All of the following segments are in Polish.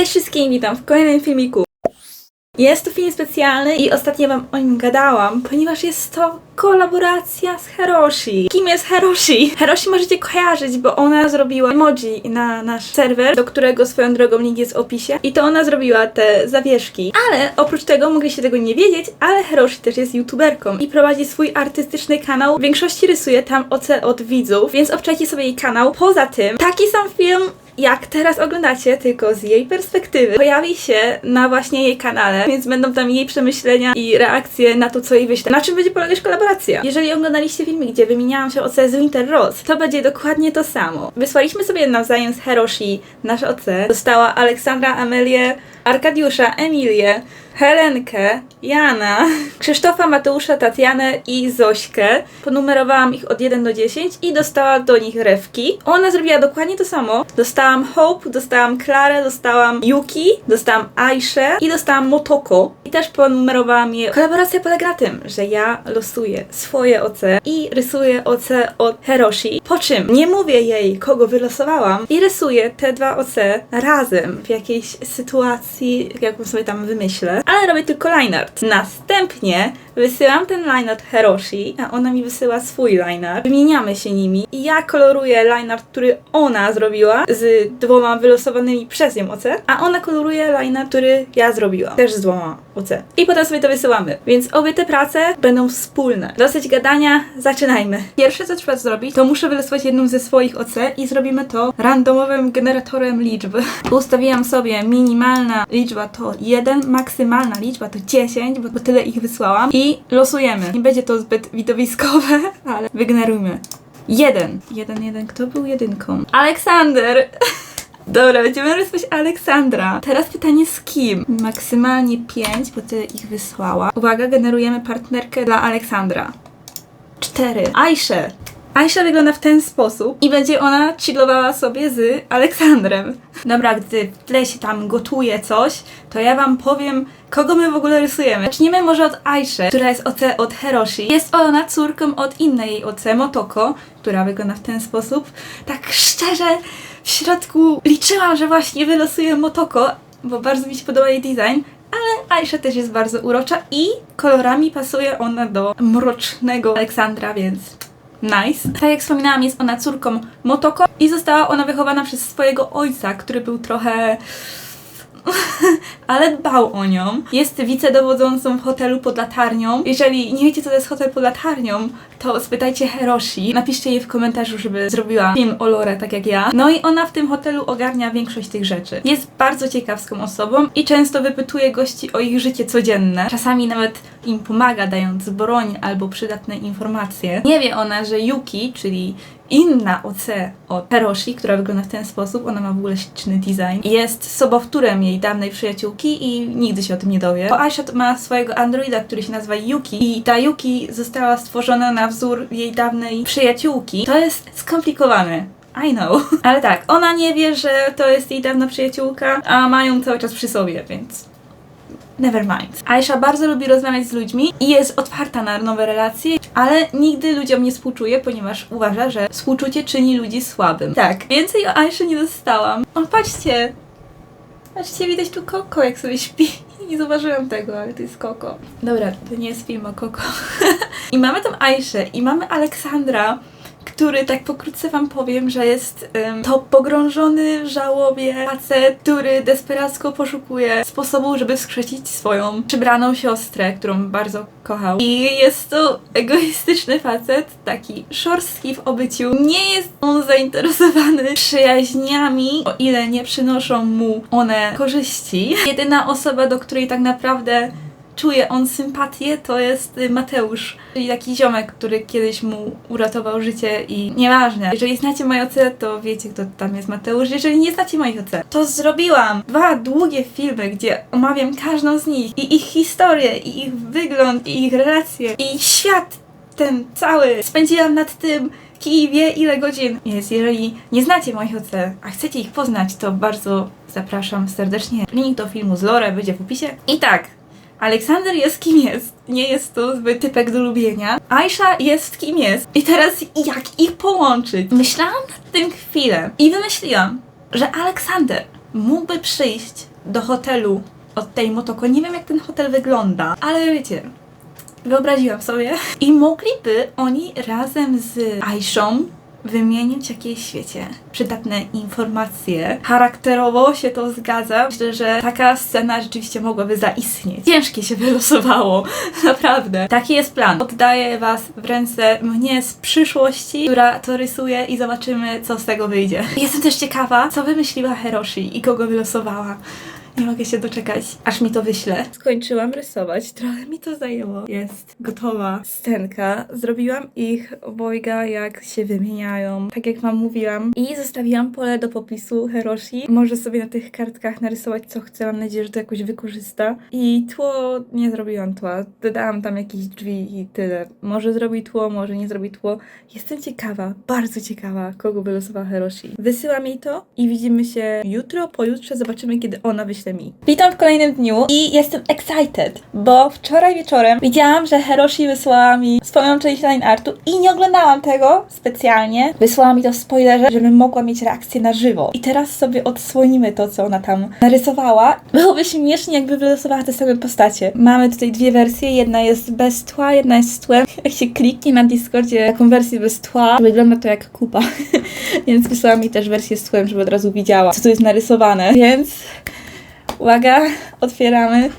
Cześć wszystkim, witam w kolejnym filmiku. Jest to film specjalny i ostatnio wam o nim gadałam, ponieważ jest to kolaboracja z Heroshi. Kim jest Heroshi? Heroshi możecie kojarzyć, bo ona zrobiła emoji na nasz serwer, do którego swoją drogą link jest w opisie. I to ona zrobiła te zawieszki. Ale oprócz tego mogliście tego nie wiedzieć, ale Heroshi też jest youtuberką i prowadzi swój artystyczny kanał. W większości rysuje tam OC od widzów, więc obczajcie sobie jej kanał. Poza tym, taki sam film jak teraz oglądacie, tylko z jej perspektywy, pojawi się na właśnie jej kanale, więc będą tam jej przemyślenia i reakcje na to, co jej wyślę. Na czym będzie polegać kolaboracja? Jeżeli oglądaliście filmik, gdzie wymieniałam się OC z Winter Rose, to będzie dokładnie to samo. Wysłaliśmy sobie nawzajem z Heroshi nasze OC. Dostała Aleksandra Amelię, Arkadiusza, Emilię, Helenkę, Jana, Krzysztofa, Mateusza, Tatianę i Zośkę. Ponumerowałam ich od 1 do 10 i dostała do nich rewki. Ona zrobiła dokładnie to samo. Dostałam Hope, dostałam Klarę, dostałam Yuki, dostałam Aiszę i dostałam Motoko. I też ponumerowałam je. Kolaboracja polega na tym, że ja losuję swoje OC i rysuję OC od Heroshi. Po czym nie mówię jej, kogo wylosowałam i rysuję te dwa OC razem w jakiejś sytuacji, jaką sobie tam wymyślę. Ale robię tylko line art. Następnie wysyłam ten line art Heroshi, a ona mi wysyła swój line art. Wymieniamy się nimi i ja koloruję line art, który ona zrobiła z dwoma wylosowanymi przez nią OC, a ona koloruje line art, który ja zrobiłam też z dwoma OC. I potem sobie to wysyłamy. Więc obie te prace będą wspólne. Dosyć gadania, zaczynajmy. Pierwsze co trzeba zrobić, to muszę wylosować jedną ze swoich OC i zrobimy to randomowym generatorem liczb. Ustawiłam sobie minimalna liczba to 1, maksymalna liczba to 10, bo, bo tyle ich wysłałam. I losujemy. Nie będzie to zbyt widowiskowe, ale wygenerujmy. Jeden. Jeden, jeden. Kto był jedynką? Aleksander! Dobra, będziemy rysować Aleksandra. Teraz pytanie z kim? Maksymalnie 5, bo tyle ich wysłała. Uwaga, generujemy partnerkę dla Aleksandra. 4. Aisze. Aisha wygląda w ten sposób i będzie ona chillowała sobie z Aleksandrem. Dobra, gdy w tle się tam gotuje coś, to ja wam powiem, kogo my w ogóle rysujemy. Zaczniemy może od Aisze, która jest OC od Heroshi. Jest ona córką od innej jej OC, Motoko, która wygląda w ten sposób. Tak szczerze, w środku liczyłam, że właśnie wylosuję Motoko, bo bardzo mi się podoba jej design, ale Aisha też jest bardzo urocza i kolorami pasuje ona do mrocznego Aleksandra, więc nice. Tak jak wspominałam, jest ona córką Motoko i została ona wychowana przez swojego ojca, który był trochę ale dbał o nią. Jest wicedowodzącą w hotelu pod latarnią. Jeżeli nie wiecie, co to jest hotel pod latarnią, to spytajcie Heroshi. Napiszcie jej w komentarzu, żeby zrobiła film o Lore, tak jak ja. No i ona w tym hotelu ogarnia większość tych rzeczy. Jest bardzo ciekawską osobą i często wypytuje gości o ich życie codzienne. Czasami nawet im pomaga, dając broń albo przydatne informacje. Nie wie ona, że Yuki, czyli inna OC od Heroshi, która wygląda w ten sposób, ona ma w ogóle śliczny design, jest sobowtórem jej dawnej przyjaciółki i nigdy się o tym nie dowie. Bo Aisha ma swojego androida, który się nazywa Yuki i ta Yuki została stworzona na wzór jej dawnej przyjaciółki. To jest skomplikowane. I know. Ale tak, ona nie wie, że to jest jej dawna przyjaciółka, a mają cały czas przy sobie, więc Never mind. Aisha bardzo lubi rozmawiać z ludźmi i jest otwarta na nowe relacje, ale nigdy ludziom nie współczuje, ponieważ uważa, że współczucie czyni ludzi słabym. Tak, więcej o Aiszy nie dostałam. O, patrzcie! Patrzcie, widać tu Koko, jak sobie śpi. Nie zauważyłam tego, ale to jest Koko. Dobra, to nie jest film o Koko. I mamy tam Aiszę i mamy Aleksandra, który tak pokrótce wam powiem, że jest to pogrążony w żałobie facet, który desperacko poszukuje sposobu, żeby wskrzesić swoją przybraną siostrę, którą bardzo kochał. I jest to egoistyczny facet, taki szorstki w obyciu. Nie jest on zainteresowany przyjaźniami, o ile nie przynoszą mu one korzyści. Jedyna osoba, do której tak naprawdę czuje on sympatię, to jest y, Mateusz, czyli taki ziomek, który kiedyś mu uratował życie i nieważne. Jeżeli znacie moje OC, to wiecie, kto tam jest Mateusz. Jeżeli nie znacie moich OC, to zrobiłam dwa długie filmy, gdzie omawiam każdą z nich i ich historię, i ich wygląd, i ich relacje, i świat ten cały. Spędziłam nad tym kij wie ile godzin. Więc jeżeli nie znacie moich OC, a chcecie ich poznać, to bardzo zapraszam serdecznie. Link do filmu z Lore będzie w opisie. I tak, Aleksander jest kim jest. Nie jest to zbyt typek do lubienia. Aisha jest kim jest. I teraz jak ich połączyć? Myślałam nad tym chwilę i wymyśliłam, że Aleksander mógłby przyjść do hotelu od tej Motoko. Nie wiem jak ten hotel wygląda, ale wiecie, wyobraziłam sobie. I mogliby oni razem z Aishą wymienić jakieś, wiecie, przydatne informacje. Charakterowo się to zgadza. Myślę, że taka scena rzeczywiście mogłaby zaistnieć. Ciężkie się wylosowało, naprawdę. Taki jest plan. Oddaję Was w ręce mnie z przyszłości, która to rysuje i zobaczymy, co z tego wyjdzie. Jestem też ciekawa, co wymyśliła Hiroshi i kogo wylosowała. Nie mogę się doczekać, aż mi to wyśle. Skończyłam rysować, trochę mi to zajęło. Jest gotowa scenka. Zrobiłam ich obojga, jak się wymieniają, tak jak wam mówiłam. I zostawiłam pole do popisu Hiroshi. Może sobie na tych kartkach narysować, co chce. Mam nadzieję, że to jakoś wykorzysta. I tło, nie zrobiłam tła. Dodałam tam jakieś drzwi i tyle. Może zrobi tło, może nie zrobi tło. Jestem ciekawa, bardzo ciekawa, kogo wylosowała Hiroshi. Wysyłam jej to i widzimy się jutro, pojutrze. Zobaczymy, kiedy ona wyśle Witam w kolejnym dniu i jestem excited, bo wczoraj wieczorem widziałam, że Hiroshi wysłała mi swoją część line artu i nie oglądałam tego specjalnie. Wysłała mi to w spoilerze, żebym mogła mieć reakcję na żywo. I teraz sobie odsłonimy to, co ona tam narysowała. Byłoby śmiesznie, jakby wylosowała te same postacie. Mamy tutaj dwie wersje, jedna jest bez tła, jedna jest z tłem. Jak się kliknie na Discordzie taką wersję bez tła, wygląda to jak kupa. Więc wysłała mi też wersję z tłem, żeby od razu widziała, co tu jest narysowane. Więc Uwaga, otwieramy.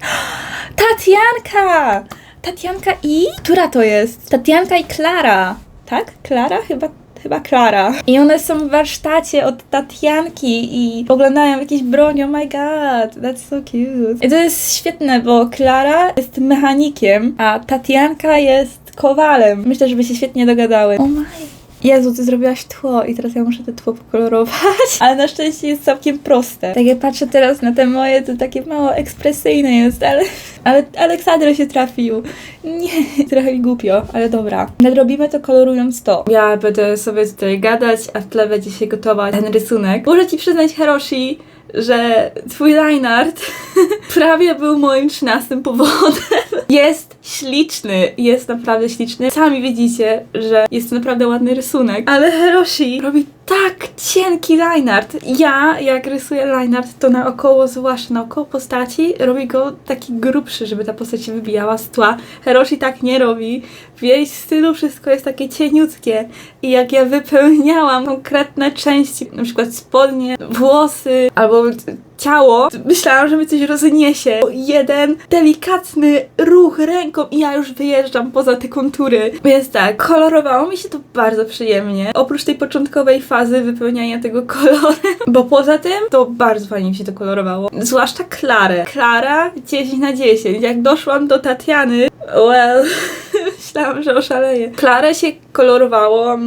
Tatianka! Tatianka i? Która to jest? Tatianka i Klara. Tak? Klara? Chyba, chyba Klara. I one są w warsztacie od Tatianki i oglądają jakieś broń. Oh my god, that's so cute. I to jest świetne, bo Klara jest mechanikiem, a Tatianka jest kowalem. Myślę, żeby się świetnie dogadały. Oh my. Jezu, ty zrobiłaś tło i teraz ja muszę te tło pokolorować. Ale na szczęście jest całkiem proste. Tak jak patrzę teraz na te moje, to takie mało ekspresyjne jest, ale... Ale Aleksandra się trafił. Nie, trochę głupio, ale dobra. Nadrobimy to kolorując to. Ja będę sobie tutaj gadać, a w tle będzie się gotować ten rysunek. Muszę ci przyznać, Hiroshi, że twój line art prawie był moim trzynastym powodem. Jest śliczny, jest naprawdę śliczny. Sami widzicie, że jest to naprawdę ładny rysunek, ale Hiroshi robi tak cienki line art. Ja, jak rysuję line art, to naokoło, zwłaszcza naokoło postaci, robi go taki grubszy, żeby ta postać się wybijała z tła. Hiroshi tak nie robi. W jej stylu wszystko jest takie cieniutkie. I jak ja wypełniałam konkretne części, na przykład spodnie, włosy albo ciało, myślałam, że mi coś rozniesie. Jeden delikatny ruch ręką i ja już wyjeżdżam poza te kontury. Więc tak, kolorowało mi się to bardzo przyjemnie. Oprócz tej początkowej fazy wypełniania tego kolorem, bo poza tym to bardzo fajnie mi się to kolorowało. Zwłaszcza Klarę. Klara 10 na 10. Jak doszłam do Tatiany, well, myślałam, że oszaleję. Klarę się kolorowało.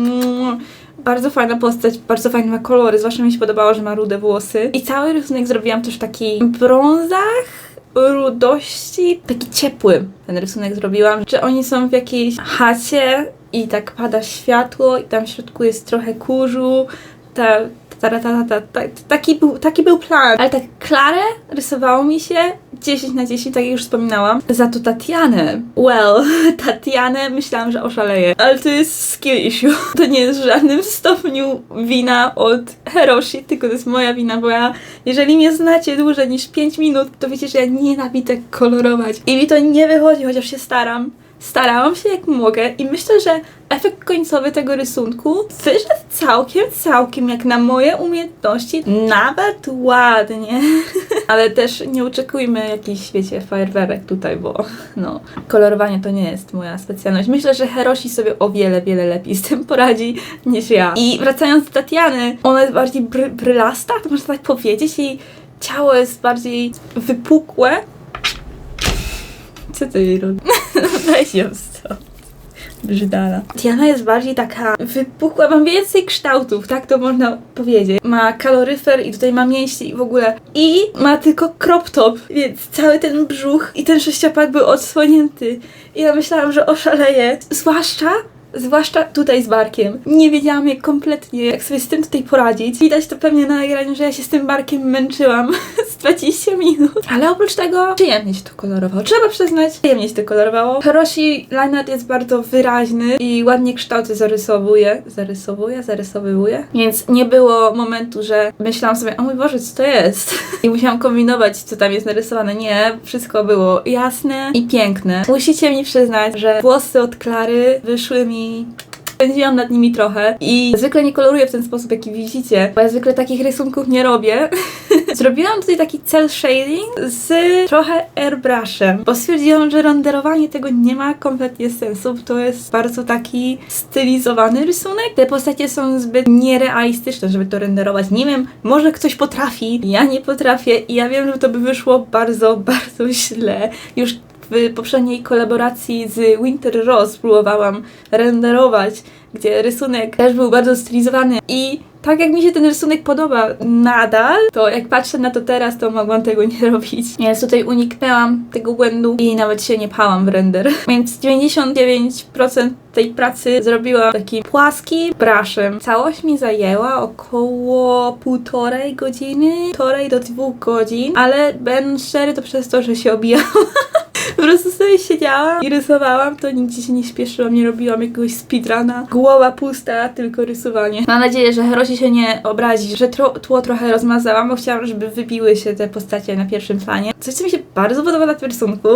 Bardzo fajna postać, bardzo fajne ma kolory, zwłaszcza mi się podobało, że ma rude włosy. I cały rysunek zrobiłam też w takich brązach, rudości, taki ciepły ten rysunek zrobiłam, że oni są w jakiejś chacie i tak pada światło i tam w środku jest trochę kurzu, ta, ta, ta, ta, ta, ta, taki, był, taki był plan. Ale tak Klarę rysowało mi się 10 na 10, tak jak już wspominałam. Za to Tatianę. Well, Tatianę myślałam, że oszaleję. Ale to jest skill issue. To nie jest w żadnym stopniu wina od Hiroshi, tylko to jest moja wina, bo ja, jeżeli mnie znacie dłużej niż 5 minut, to wiecie, że ja nienawidzę kolorować. I mi to nie wychodzi, chociaż się staram. Starałam się jak mogę i myślę, że efekt końcowy tego rysunku wyszedł całkiem, całkiem jak na moje umiejętności, nawet ładnie. Ale też nie oczekujmy jakichś, wiecie, fajerwerek tutaj, bo no, kolorowanie to nie jest moja specjalność. Myślę, że Hiroshi sobie o wiele, wiele lepiej z tym poradzi niż ja. I wracając do Tatiany, ona jest bardziej bry brylasta, to można tak powiedzieć, jej ciało jest bardziej wypukłe, co ty jej robisz? Weź ją stąd. Brzydala. Diana jest bardziej taka wypukła, mam więcej kształtów, tak to można powiedzieć. Ma kaloryfer i tutaj ma mięśnie i w ogóle. I ma tylko crop top, więc cały ten brzuch i ten sześciopak był odsłonięty. I ja myślałam, że oszaleję. Zwłaszcza Zwłaszcza tutaj z barkiem. Nie wiedziałam jak kompletnie, jak sobie z tym tutaj poradzić. Widać to pewnie na nagraniu, że ja się z tym barkiem męczyłam z 20 minut. Ale oprócz tego przyjemnie się to kolorowało. Trzeba przyznać, przyjemnie się to kolorowało. Hiroshi line jest bardzo wyraźny i ładnie kształty zarysowuje. Zarysowuje? Zarysowuje? Więc nie było momentu, że myślałam sobie, o mój Boże, co to jest? I musiałam kombinować, co tam jest narysowane. Nie, wszystko było jasne i piękne. Musicie mi przyznać, że włosy od Klary wyszły mi Spędziłam nad nimi trochę i zwykle nie koloruję w ten sposób, jaki widzicie, bo ja zwykle takich rysunków nie robię. Zrobiłam tutaj taki cel shading z trochę airbrushem, bo stwierdziłam, że renderowanie tego nie ma kompletnie sensu, to jest bardzo taki stylizowany rysunek. Te postacie są zbyt nierealistyczne, żeby to renderować. Nie wiem, może ktoś potrafi, ja nie potrafię i ja wiem, że to by wyszło bardzo, bardzo źle. Już w poprzedniej kolaboracji z Winter Rose próbowałam renderować, gdzie rysunek też był bardzo stylizowany i tak jak mi się ten rysunek podoba nadal, to jak patrzę na to teraz, to mogłam tego nie robić. Więc tutaj uniknęłam tego błędu i nawet się nie pałam w render. Więc 99% tej pracy zrobiłam takim płaskim brushem. Całość mi zajęła około półtorej godziny, półtorej do dwóch godzin, ale będąc szczery, to przez to, że się obijałam. Po prostu sobie siedziałam i rysowałam, to nigdzie się nie śpieszyłam, nie robiłam jakiegoś speedruna. Głowa pusta, tylko rysowanie. Mam nadzieję, że Herosi się nie obrazi, że tło trochę rozmazałam, bo chciałam, żeby wybiły się te postacie na pierwszym planie. Coś, co mi się bardzo podoba na tym rysunku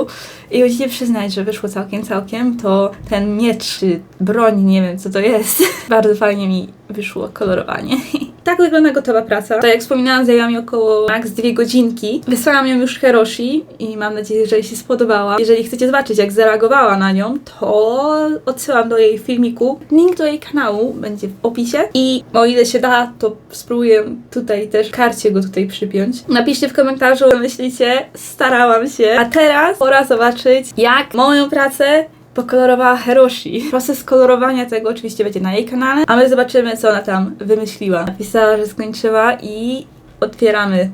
i musicie przyznać, że wyszło całkiem, całkiem, to ten miecz, broń, nie wiem co to jest. bardzo fajnie mi wyszło kolorowanie. tak wygląda gotowa praca. Tak jak wspominałam, zajęła mi około max dwie godzinki. Wysłałam ją już Heroshi i mam nadzieję, że jej się spodobała. Jeżeli chcecie zobaczyć, jak zareagowała na nią, to odsyłam do jej filmiku. Link do jej kanału będzie w opisie i o ile się da, to spróbuję tutaj też karcie go tutaj przypiąć. Napiszcie w komentarzu, co myślicie. Starałam się. A teraz pora zobaczyć, jak moją pracę pokolorowała Heroshi. Proces kolorowania tego oczywiście będzie na jej kanale, a my zobaczymy, co ona tam wymyśliła. Napisała, że skończyła i otwieramy.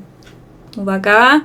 Uwaga.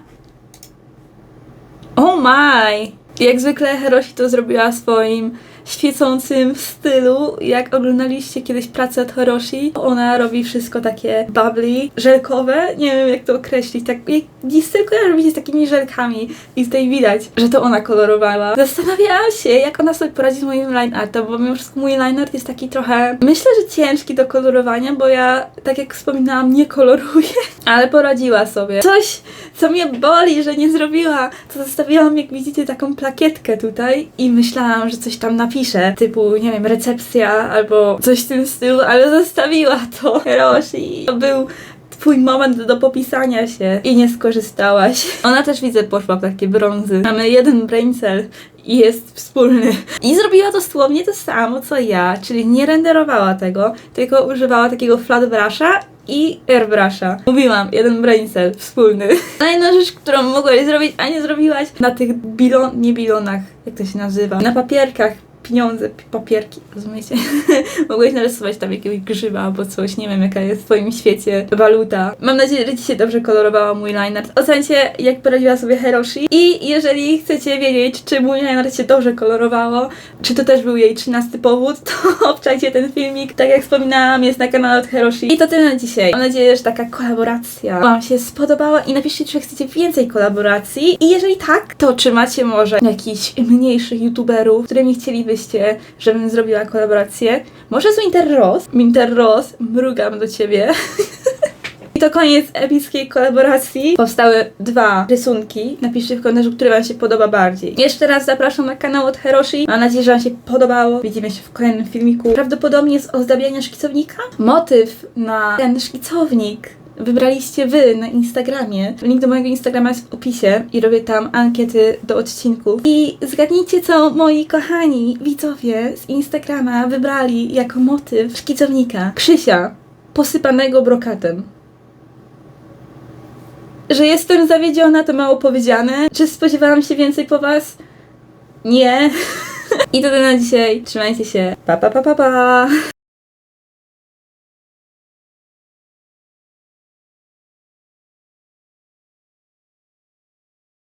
Oh my! Jak zwykle Heroshi to zrobiła swoim świecącym stylu. Jak oglądaliście kiedyś pracę od Hiroshi, ona robi wszystko takie bubbly, żelkowe, nie wiem jak to określić, tak jak styl kojarzy się z takimi żelkami i tutaj widać, że to ona kolorowała. Zastanawiałam się, jak ona sobie poradzi z moim line artem, bo mimo wszystko mój line art jest taki trochę, myślę, że ciężki do kolorowania, bo ja, tak jak wspominałam, nie koloruję, ale poradziła sobie. Coś, co mnie boli, że nie zrobiła, to zostawiłam, jak widzicie, taką plakietkę tutaj i myślałam, że coś tam napiszę, typu, nie wiem, recepcja albo coś w tym stylu, ale zostawiła to Hiroshi. To był twój moment do popisania się i nie skorzystałaś. Ona też widzę poszła w takie brązy. Mamy jeden brain cell i jest wspólny. I zrobiła dosłownie to samo co ja, czyli nie renderowała tego, tylko używała takiego flat brusha i airbrusha. Mówiłam, jeden brain cell wspólny. Kolejna rzecz, którą mogłaś zrobić, a nie zrobiłaś na tych bilon, nie bilonach, jak to się nazywa, na papierkach pieniądze, pi- papierki, rozumiecie? Mogłeś narysować tam jakiegoś grzyba albo coś, nie wiem jaka jest w twoim świecie waluta. Mam nadzieję, że dzisiaj dobrze kolorowała mój line art. Ocencie, jak poradziła sobie Hiroshi i jeżeli chcecie wiedzieć, czy mój line art się dobrze kolorowało, czy to też był jej 13 powód, to obczajcie ten filmik. Tak jak wspominałam, jest na kanale od Hiroshi. I to tyle na dzisiaj. Mam nadzieję, że taka kolaboracja Wam się spodobała i napiszcie, czy chcecie więcej kolaboracji. I jeżeli tak, to czy macie może jakichś mniejszych youtuberów, którymi chcielibyście, żebym zrobiła kolaborację? Może z Winter Rose? Winter Rose, mrugam do ciebie. I to koniec epickiej kolaboracji. Powstały dwa rysunki. Napiszcie w komentarzu, który Wam się podoba bardziej. Jeszcze raz zapraszam na kanał od Heroshi. Mam nadzieję, że Wam się podobało. Widzimy się w kolejnym filmiku. Prawdopodobnie z ozdabiania szkicownika. Motyw na ten szkicownik wybraliście Wy na Instagramie. Link do mojego Instagrama jest w opisie i robię tam ankiety do odcinków. I zgadnijcie, co moi kochani widzowie z Instagrama wybrali jako motyw szkicownika. Krzysia, posypanego brokatem. Że jestem zawiedziona, to mało powiedziane. Czy spodziewałam się więcej po Was? Nie. I to tyle na dzisiaj. Trzymajcie się. Pa, pa, pa, pa, pa.